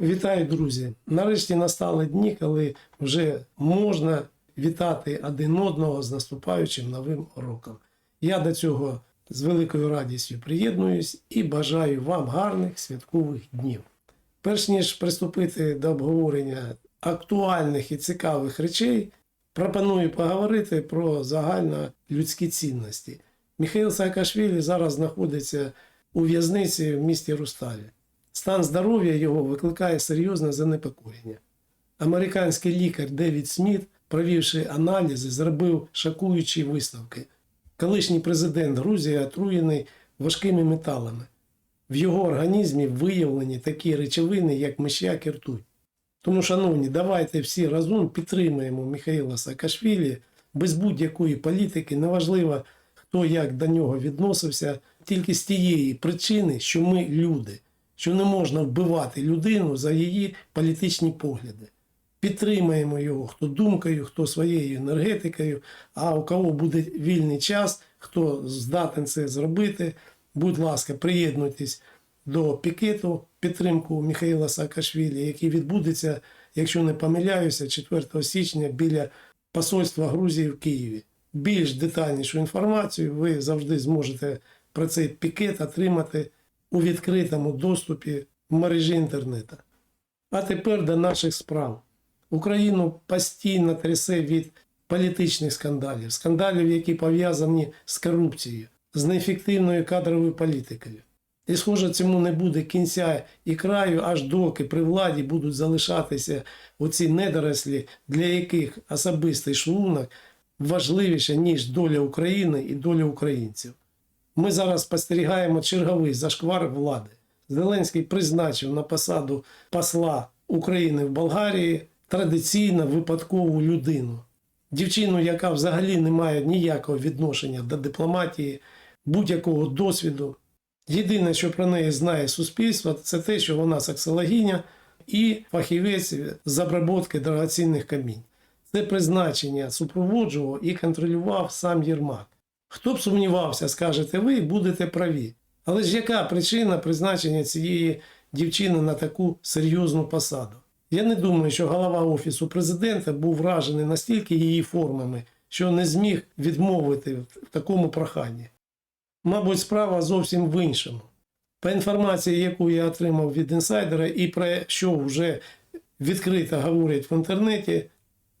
Вітаю, друзі! Нарешті настали дні, коли вже можна вітати один одного з наступаючим новим роком. Я до цього з великою радістю приєднуюсь і бажаю вам гарних святкових днів. Перш ніж приступити до обговорення актуальних і цікавих речей, пропоную поговорити про загальнолюдські цінності. Михайло Саакашвілі зараз знаходиться у в'язниці в місті Русталі. Стан здоров'я його викликає серйозне занепокоєння. Американський лікар Девід Сміт, провівши аналізи, зробив шокуючі висновки. Колишній президент Грузії отруєний важкими металами. В його організмі виявлені такі речовини, як миш'як і ртуть. Тому, шановні, давайте всі разом підтримаємо Михайла Саакашвілі без будь-якої політики, неважливо, хто як до нього відносився, тільки з тієї причини, що ми люди, що не можна вбивати людину за її політичні погляди. Підтримаємо його хто думкою, хто своєю енергетикою, а у кого буде вільний час, хто здатен це зробити, будь ласка, приєднуйтесь до пікету підтримку Михайла Саакашвілі, який відбудеться, якщо не помиляюся, 4 січня біля посольства Грузії в Києві. Більш детальнішу інформацію ви завжди зможете про цей пікет отримати у відкритому доступі в мережі інтернету. А тепер до наших справ. Україну постійно трясе від політичних скандалів, скандалів, які пов'язані з корупцією, з неефективною кадровою політикою. І, схоже, цьому не буде кінця і краю, аж доки при владі будуть залишатися оці недорослі, для яких особистий шлунок важливіше, ніж доля України і доля українців. Ми зараз спостерігаємо черговий зашквар влади. Зеленський призначив на посаду посла України в Болгарії традиційно випадкову людину. Дівчину, яка взагалі не має ніякого відношення до дипломатії, будь-якого досвіду. Єдине, що про неї знає суспільство, це те, що вона сексологиня і фахівець з обробки дорогоцінних камінь. Це призначення супроводжував і контролював сам Єрмак. Хто б сумнівався, скажете ви, будете праві. Але ж яка причина призначення цієї дівчини на таку серйозну посаду? Я не думаю, що голова Офісу президента був вражений настільки її формами, що не зміг відмовити в такому проханні. Мабуть, справа зовсім в іншому. По інформації, яку я отримав від інсайдера, і про що вже відкрито говорять в інтернеті,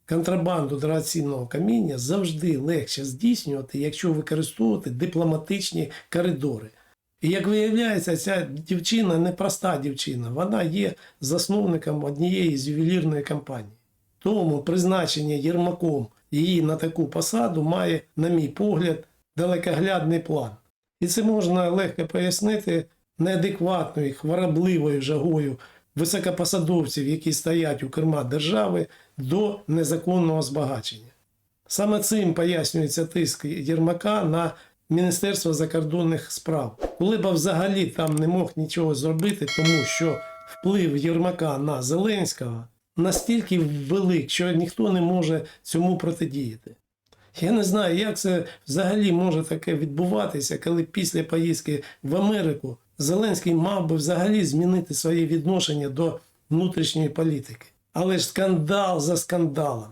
контрабанду дорогоцінного каміння завжди легше здійснювати, якщо використовувати дипломатичні коридори. І як виявляється, ця дівчина не проста дівчина, вона є засновником однієї з ювелірної компанії. Тому призначення Єрмаком її на таку посаду має, на мій погляд, далекоглядний план. І це можна легко пояснити неадекватною, хворобливою жагою високопосадовців, які стоять у керма держави, до незаконного збагачення. Саме цим пояснюється тиск Єрмака на Міністерство закордонних справ, коли б взагалі там не мог нічого зробити, тому що вплив Єрмака на Зеленського настільки велик, що ніхто не може цьому протидіяти. Я не знаю, як це взагалі може таке відбуватися, коли після поїздки в Америку Зеленський мав би взагалі змінити своє відношення до внутрішньої політики. Але ж скандал за скандалом.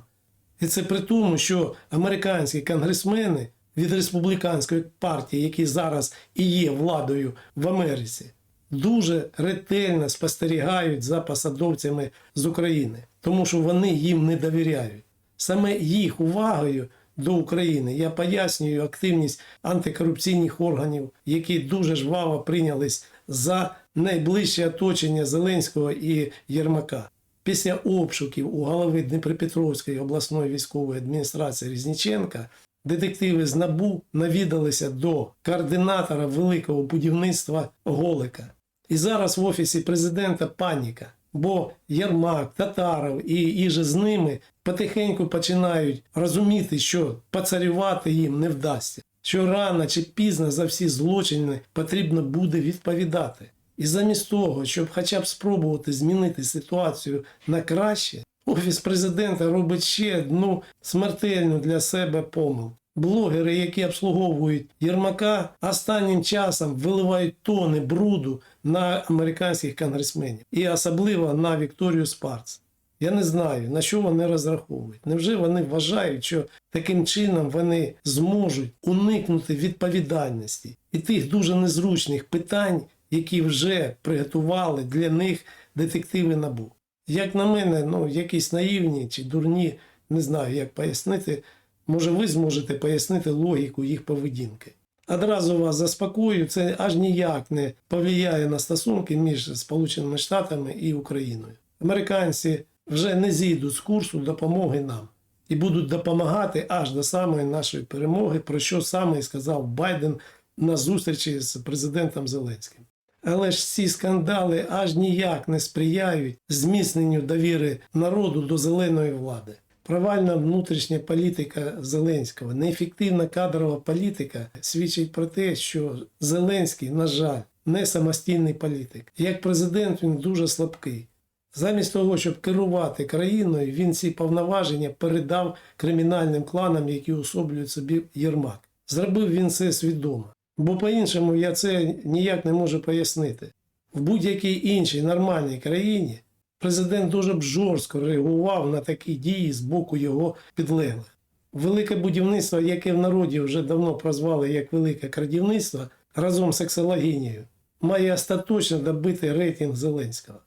І це при тому, що американські конгресмени від республіканської партії, які зараз і є владою в Америці, дуже ретельно спостерігають за посадовцями з України, тому що вони їм не довіряють. Саме їх увагою до України я пояснюю активність антикорупційних органів, які дуже жваво прийнялись за найближче оточення Зеленського і Єрмака. Після обшуків у голови Дніпропетровської обласної військової адміністрації Різніченка детективи з НАБУ навідалися до координатора великого будівництва Голика. І зараз в офісі президента паніка, бо Єрмак, Татаров і іже з ними потихеньку починають розуміти, що поцарювати їм не вдасться, що рано чи пізно за всі злочини потрібно буде відповідати. І замість того, щоб хоча б спробувати змінити ситуацію на краще, Офіс президента робить ще одну смертельну для себе помилку. Блогери, які обслуговують Єрмака, останнім часом виливають тони бруду на американських конгресменів і особливо на Вікторію Спарц. Я не знаю, на що вони розраховують. Невже вони вважають, що таким чином вони зможуть уникнути відповідальності і тих дуже незручних питань, які вже приготували для них детективи НАБУ? Як на мене, ну якісь наївні чи дурні, не знаю, як пояснити. Може, ви зможете пояснити логіку їх поведінки. Одразу вас заспокою, це аж ніяк не повлияє на стосунки між Сполученими Штатами і Україною. Американці вже не зійдуть з курсу допомоги нам і будуть допомагати аж до самої нашої перемоги, про що саме і сказав Байден на зустрічі з президентом Зеленським. Але ж ці скандали аж ніяк не сприяють зміцненню довіри народу до зеленої влади. Провальна внутрішня політика Зеленського, неефективна кадрова політика свідчить про те, що Зеленський, на жаль, не самостійний політик. Як президент він дуже слабкий. Замість того, щоб керувати країною, він ці повноваження передав кримінальним кланам, які особлюють собі Єрмак. Зробив він це свідомо. Бо по-іншому я це ніяк не можу пояснити. В будь-якій іншій нормальній країні президент дуже б жорстко реагував на такі дії з боку його підлеглих. Велике будівництво, яке в народі вже давно прозвали як велике крадівництво, разом з сексологінією, має остаточно добити рейтинг Зеленського.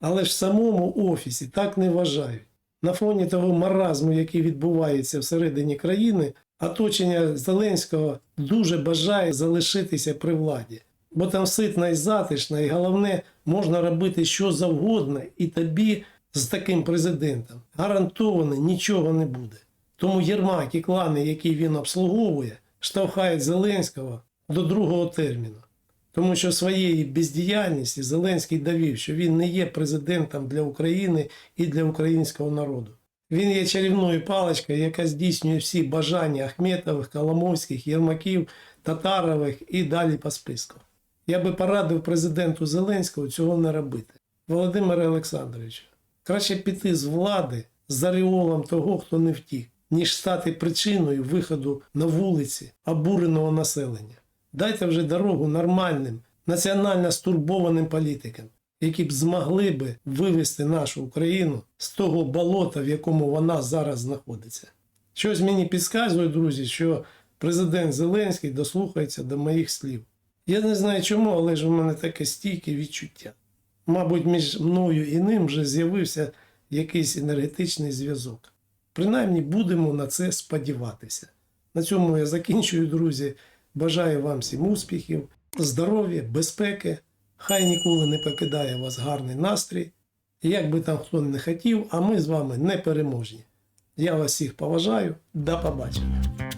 Але ж в самому офісі так не вважають. На фоні того маразму, який відбувається всередині країни, оточення Зеленського дуже бажає залишитися при владі. Бо там ситна і затишна, і головне, можна робити що завгодно, і тобі з таким президентом гарантовано нічого не буде. Тому Єрмак і клани, які він обслуговує, штовхають Зеленського до другого терміну. Тому що своєю бездіяльністю Зеленський довів, що він не є президентом для України і для українського народу. Він є чарівною паличкою, яка здійснює всі бажання Ахметових, Коломойських, Єрмаків, Татарових і далі по списку. Я би порадив президенту Зеленського цього не робити. Володимире Олександровичу, краще піти з влади з ореолом того, хто не втік, ніж стати причиною виходу на вулиці обуреного населення. Дайте вже дорогу нормальним, національно стурбованим політикам, які б змогли би вивести нашу Україну з того болота, в якому вона зараз знаходиться. Щось мені підказує, друзі, що президент Зеленський дослухається до моїх слів. Я не знаю чому, але ж у мене таке стійке відчуття. Мабуть, між мною і ним вже з'явився якийсь енергетичний зв'язок. Принаймні будемо на це сподіватися. На цьому я закінчую, друзі. Бажаю вам всім успіхів, здоров'я, безпеки. Хай ніколи не покидає вас гарний настрій. Як би там хто не хотів, а ми з вами не переможні. Я вас всіх поважаю. До побачення.